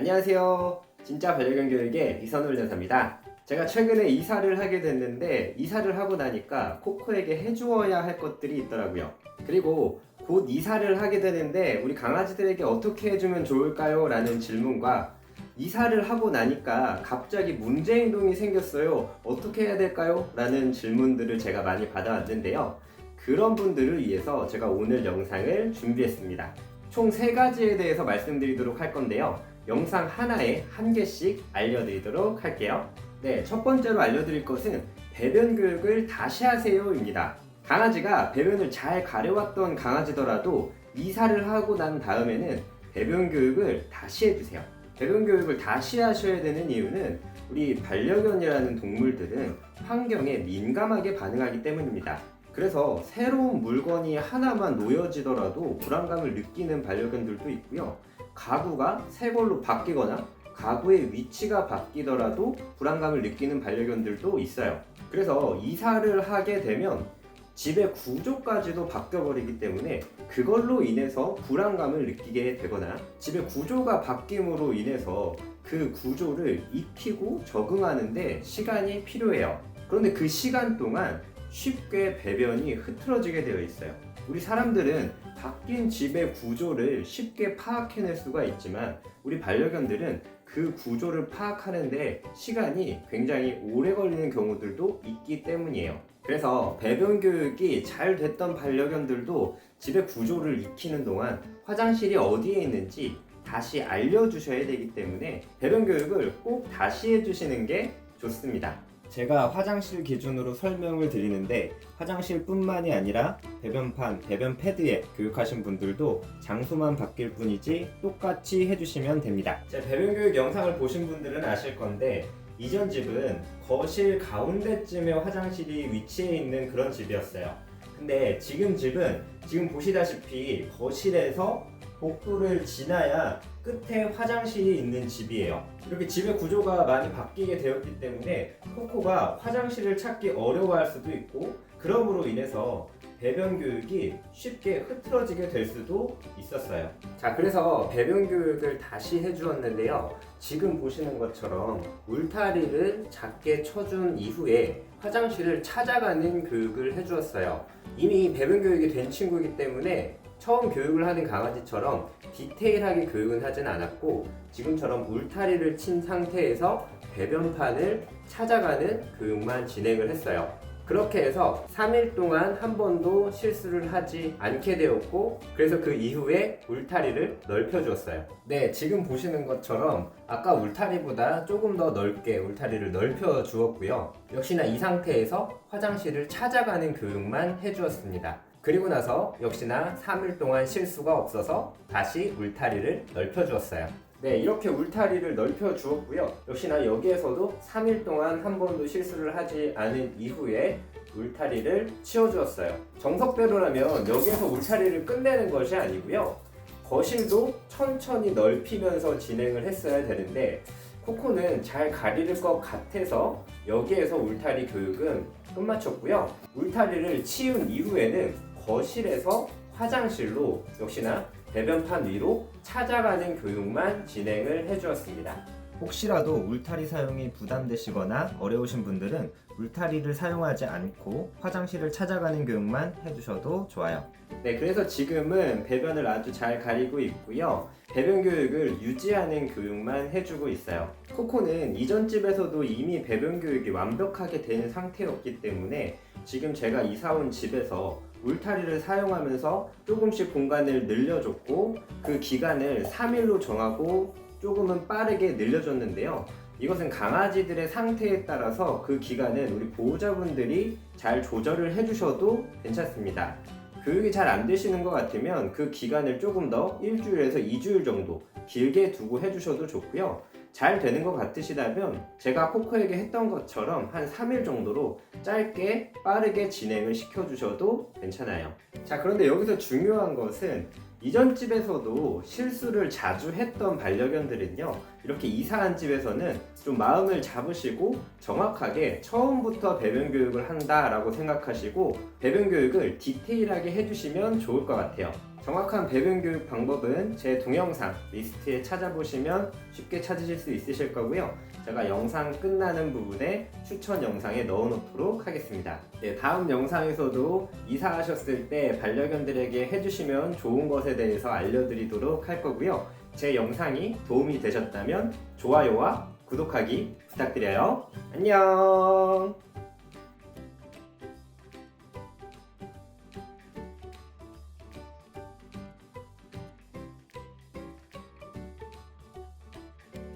안녕하세요. 진짜 반려견 교육의 이선울 대사입니다. 제가 최근에 이사를 하게 됐는데 이사를 하고 나니까 코코에게 해주어야 할 것들이 있더라고요. 그리고 곧 이사를 하게 되는데 우리 강아지들에게 어떻게 해주면 좋을까요? 라는 질문과 이사를 하고 나니까 갑자기 문제 행동이 생겼어요. 어떻게 해야 될까요? 라는 질문들을 제가 많이 받아왔는데요. 그런 분들을 위해서 제가 오늘 영상을 준비했습니다. 총세 가지에 대해서 말씀드리도록 할 건데요. 영상 하나에 한 개씩 알려드리도록 할게요. 네, 첫 번째로 알려드릴 것은 배변 교육을 다시 하세요입니다. 강아지가 배변을 잘 가려왔던 강아지더라도 이사를 하고 난 다음에는 배변 교육을 다시 해주세요. 배변 교육을 다시 하셔야 되는 이유는 우리 반려견이라는 동물들은 환경에 민감하게 반응하기 때문입니다. 그래서 새로운 물건이 하나만 놓여지더라도 불안감을 느끼는 반려견들도 있고요. 가구가 새 걸로 바뀌거나 가구의 위치가 바뀌더라도 불안감을 느끼는 반려견들도 있어요. 그래서 이사를 하게 되면 집의 구조까지도 바뀌어버리기 때문에 그걸로 인해서 불안감을 느끼게 되거나 집의 구조가 바뀜으로 인해서 그 구조를 익히고 적응하는데 시간이 필요해요. 그런데 그 시간 동안 쉽게 배변이 흐트러지게 되어 있어요. 우리 사람들은 바뀐 집의 구조를 쉽게 파악해낼 수가 있지만 우리 반려견들은 그 구조를 파악하는데 시간이 굉장히 오래 걸리는 경우들도 있기 때문이에요. 그래서 배변 교육이 잘 됐던 반려견들도 집의 구조를 익히는 동안 화장실이 어디에 있는지 다시 알려주셔야 되기 때문에 배변 교육을 꼭 다시 해주시는 게 좋습니다. 제가 화장실 기준으로 설명을 드리는데 화장실뿐만이 아니라 배변판, 배변 패드에 교육하신 분들도 장소만 바뀔 뿐이지 똑같이 해주시면 됩니다. 제 배변 교육 영상을 보신 분들은 아실 건데 이전 집은 거실 가운데쯤에 화장실이 위치해 있는 그런 집이었어요. 근데 지금 집은 지금 보시다시피 거실에서 복도를 지나야 끝에 화장실이 있는 집이에요. 이렇게 집의 구조가 많이 바뀌게 되었기 때문에 코코가 화장실을 찾기 어려워할 수도 있고 그럼으로 인해서 배변 교육이 쉽게 흐트러지게 될 수도 있었어요. 자, 그래서 배변 교육을 다시 해주었는데요. 지금 보시는 것처럼 울타리를 작게 쳐준 이후에 화장실을 찾아가는 교육을 해주었어요. 이미 배변 교육이 된 친구이기 때문에 처음 교육을 하는 강아지처럼 디테일하게 교육은 하진 않았고 지금처럼 울타리를 친 상태에서 배변판을 찾아가는 교육만 진행을 했어요. 그렇게 해서 3일 동안 한 번도 실수를 하지 않게 되었고 그래서 그 이후에 울타리를 넓혀 주었어요. 네, 지금 보시는 것처럼 아까 울타리보다 조금 더 넓게 울타리를 넓혀 주었고요. 역시나 이 상태에서 화장실을 찾아가는 교육만 해 주었습니다. 그리고 나서 역시나 3일 동안 실수가 없어서 다시 울타리를 넓혀 주었어요. 네, 이렇게 울타리를 넓혀 주었고요. 역시나 여기에서도 3일 동안 한 번도 실수를 하지 않은 이후에 울타리를 치워 주었어요. 정석대로라면 여기에서 울타리를 끝내는 것이 아니고요. 거실도 천천히 넓히면서 진행을 했어야 되는데 코코는 잘 가리를 것 같아서 여기에서 울타리 교육은 끝마쳤고요. 울타리를 치운 이후에는 거실에서 화장실로 역시나 배변판 위로 찾아가는 교육만 진행을 해주었습니다. 혹시라도 울타리 사용이 부담되시거나 어려우신 분들은 울타리를 사용하지 않고 화장실을 찾아가는 교육만 해주셔도 좋아요. 네, 그래서 지금은 배변을 아주 잘 가리고 있고요. 배변 교육을 유지하는 교육만 해주고 있어요. 코코는 이전 집에서도 이미 배변 교육이 완벽하게 된 상태였기 때문에 지금 제가 이사 온 집에서 울타리를 사용하면서 조금씩 공간을 늘려줬고 그 기간을 3일로 정하고 조금은 빠르게 늘려줬는데요. 이것은 강아지들의 상태에 따라서 그 기간은 우리 보호자분들이 잘 조절을 해주셔도 괜찮습니다. 교육이 잘 안 되시는 것 같으면 그 기간을 조금 더 일주일에서 2주일 정도 길게 두고 해주셔도 좋고요. 잘 되는 것 같으시다면 제가 코코에게 했던 것처럼 한 3일 정도로 짧게 빠르게 진행을 시켜주셔도 괜찮아요. 자, 그런데 여기서 중요한 것은 이전 집에서도 실수를 자주 했던 반려견들은요, 이렇게 이사한 집에서는 좀 마음을 잡으시고 정확하게 처음부터 배변 교육을 한다라고 생각하시고 배변 교육을 디테일하게 해주시면 좋을 것 같아요. 정확한 배변 교육 방법은 제 동영상 리스트에 찾아보시면 쉽게 찾으실 수 있으실 거고요. 제가 영상 끝나는 부분에 추천 영상에 넣어 놓도록 하겠습니다. 네, 다음 영상에서도 이사하셨을 때 반려견들에게 해주시면 좋은 것에 대해서 알려드리도록 할 거고요. 제 영상이 도움이 되셨다면 좋아요와 구독하기 부탁드려요. 안녕!